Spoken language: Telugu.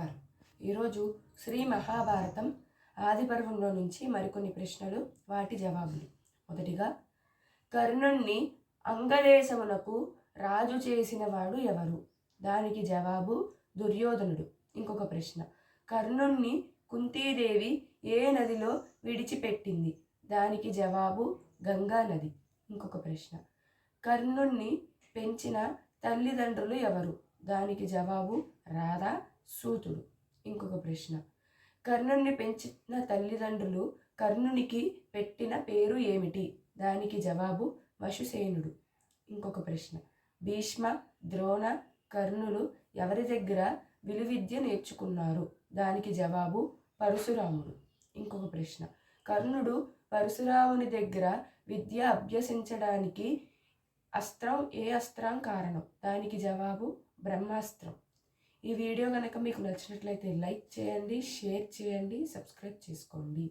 నమస్కారం ఈరోజు శ్రీ మహాభారతం ఆదిపర్వంలో నుంచి మరికొన్ని ప్రశ్నలు వాటి జవాబులు. మొదటిగా కర్ణుణ్ణి అంగదేశమునకు రాజు చేసిన వాడు ఎవరు? దానికి జవాబు దుర్యోధనుడు. ఇంకొక ప్రశ్న కర్ణుణ్ణి కుంతీదేవి ఏ నదిలో విడిచిపెట్టింది? దానికి జవాబు గంగా నది. ఇంకొక ప్రశ్న కర్ణుణ్ణి పెంచిన తల్లిదండ్రులు ఎవరు? దానికి జవాబు రాధా సూతుడు. ఇంకొక ప్రశ్న. కర్ణుణ్ణి పెంచిన తల్లిదండ్రులు కర్ణునికి పెట్టిన పేరు ఏమిటి? దానికి జవాబు వశుసేనుడు. ఇంకొక ప్రశ్న. భీష్మ ద్రోణ కర్ణులు ఎవరి దగ్గర విలువిద్య నేర్చుకున్నారు? దానికి జవాబు పరశురాముడు. ఇంకొక ప్రశ్న. కర్ణుడు పరశురాముని దగ్గర విద్య అభ్యసించడానికి అస్త్రం ఏ అస్త్రం కారణం? దానికి జవాబు బ్రహ్మాస్త్రం. ఈ వీడియో కనుక మీకు నచ్చినట్లయితే లైక్ చేయండి షేర్ చేయండి సబ్స్క్రైబ్ చేసుకోండి.